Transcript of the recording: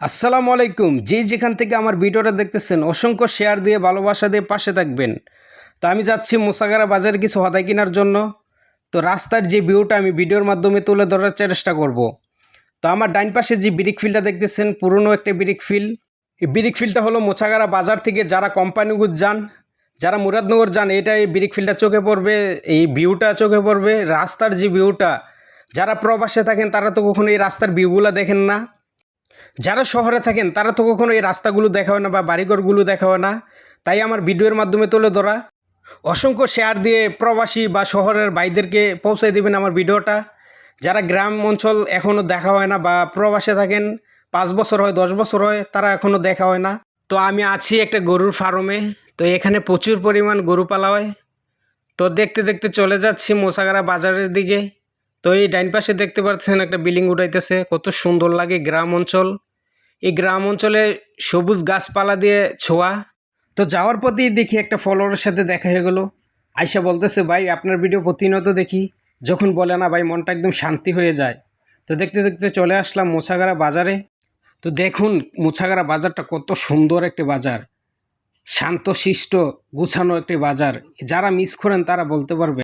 আসসালামু আলাইকুম। যে যেখান থেকে আমার ভিডিওটা দেখতেছেন, অসংখ্য শেয়ার দিয়ে, ভালোবাসা দিয়ে পাশে থাকবেন। তো আমি যাচ্ছি মোসাগারা বাজারে কিছু হদাই কেনার জন্য। তো রাস্তার যে ভিউটা আমি ভিডিওর মাধ্যমে তুলে ধরার চেষ্টা করব। তো আমার ডাইন পাশে যে ব্রিক ফিল্ডটা দেখতেছেন, পুরনো একটা ব্রিক ফিল্ড। এই ব্রিক ফিল্ডটা হলো মোছাগারা বাজার থেকে যারা কোম্পানিগুজ যান, যারা মুরাদনগর যান এটা এই ব্রিক ফিল্ডটা চোখে পড়বে, এই ভিউটা চোখে পড়বে। রাস্তার যে ভিউটা, যারা প্রবাসে থাকেন, তারা তো কখনো এই রাস্তার ভিউগুলো দেখেন না। যারা শহরে থাকেন, তারা তো কখনো এই রাস্তাগুলো দেখা হয় না বা বাড়িঘরগুলো দেখা হয় না। তাই আমার ভিডিওর মাধ্যমে তুলে ধরা। অসংখ্য শেয়ার দিয়ে প্রবাসী বা শহরের ভাইদেরকে পৌঁছে দেবেন আমার ভিডিওটা। যারা গ্রাম অঞ্চল এখনও দেখা হয় না বা প্রবাসে থাকেন, পাঁচ বছর হয়, দশ বছর হয়, তারা এখনও দেখা হয় না। তো আমি আছি একটা গরুর ফার্মে। তো এখানে প্রচুর পরিমাণ গরু পালা হয়। তো দেখতে দেখতে চলে যাচ্ছি মোসাগারা বাজারের দিকে। তো এই ডাইন পাশে দেখতে পাচ্ছেন একটা বিল্ডিং উঠাইতেছে, কত সুন্দর লাগে গ্রাম অঞ্চল। এই গ্রাম অঞ্চলে সবুজ গাছপালা দিয়ে ছোঁয়া। তো যাওয়ার পথেই দেখি একটা ফলোয়ারের সাথে দেখা হয়ে গেলো। আয়সা বলতেছে, ভাই, আপনার ভিডিও প্রতিনিয়ত দেখি। যখন বলে না, ভাই, মনটা একদম শান্তি হয়ে যায়। তো দেখতে দেখতে চলে আসলাম মোছাগারা বাজারে। তো দেখুন মোছাগারা বাজারটা কত সুন্দর একটি বাজার। শান্ত শিষ্ট গুছানো একটি বাজার। যারা মিস করেন, তারা বলতে পারবে।